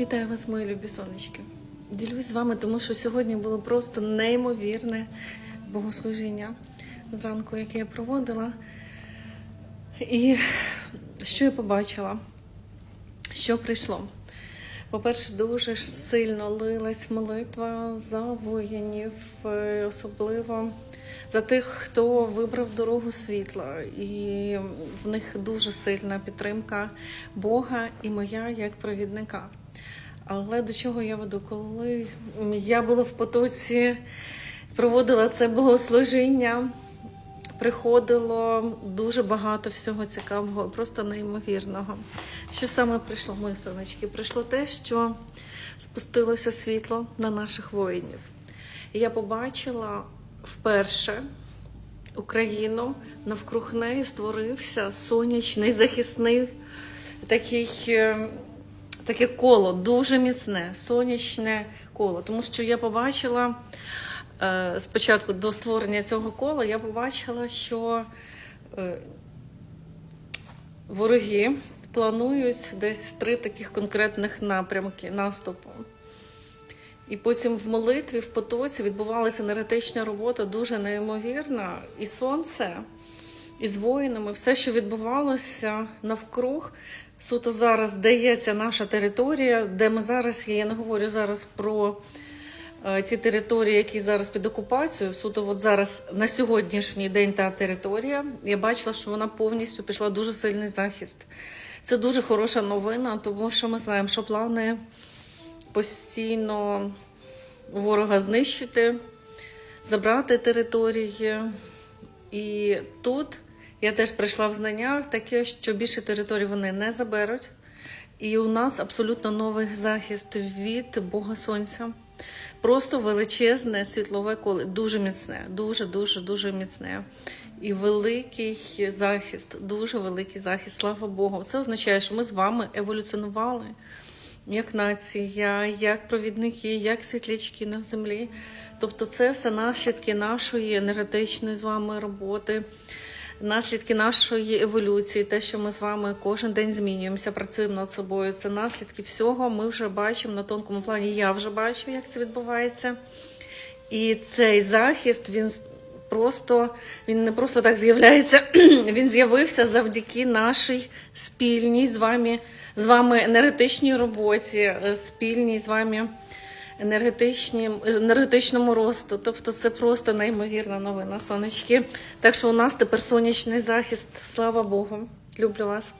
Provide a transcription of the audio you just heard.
Вітаю вас, мої любі сонечки. Ділюсь з вами, тому що сьогодні було просто неймовірне богослужіння зранку, яке я проводила. І що я побачила? Що прийшло? По-перше, дуже сильно лилась молитва за воїнів, особливо за тих, хто вибрав дорогу світла. І в них дуже сильна підтримка Бога і моя як провідника. Але до чого я веду? Коли я була в потоці, проводила це богослужіння, приходило дуже багато всього цікавого, просто неймовірного. Що саме прийшло, мої сонечки? Прийшло те, що спустилося світло на наших воїнів. Я побачила вперше Україну, навкруг неї створився сонячний захисний такий. Таке коло дуже міцне, сонячне коло. Тому що я побачила е, спочатку до створення цього кола, я побачила, що е, вороги планують десь три таких конкретних напрямки наступу. І потім в молитві, в потоці відбувалася енергетична робота дуже неймовірна. І сонце, і з воїнами, все, що відбувалося навкруг, суто зараз, ця наша територія, де ми зараз є. Я не говорю зараз про е, ті території, які зараз під окупацією. Суто, от зараз на сьогоднішній день та територія. Я бачила, що вона повністю пішла дуже сильний захист. Це дуже хороша новина, тому що ми знаємо, що плани постійно ворога знищити, забрати території. І тут я теж прийшла в знання таке, що більше територій вони не заберуть. І у нас абсолютно новий захист від Бога Сонця. Просто величезне світлове коле, дуже міцне, дуже, дуже, міцне. І великий захист, дуже великий захист, слава Богу. Це означає, що ми з вами еволюціонували як нація, як провідники, як світлячки на землі. Тобто, це все наслідки нашої енергетичної з вами роботи, наслідки нашої еволюції, те, що ми з вами кожен день змінюємося, працюємо над собою. Це наслідки всього. Ми вже бачимо на тонкому плані. Я вже бачу, як це відбувається. І цей захист він просто він не просто так з'являється. Він з'явився завдяки нашій спільній з вами з вами енергетичній роботі, е, спільній з вами енергетичнім, енергетичному росту. Тобто це просто неймовірна новина, сонечки. Так що у нас тепер сонячний захист. Слава Богу. Люблю вас.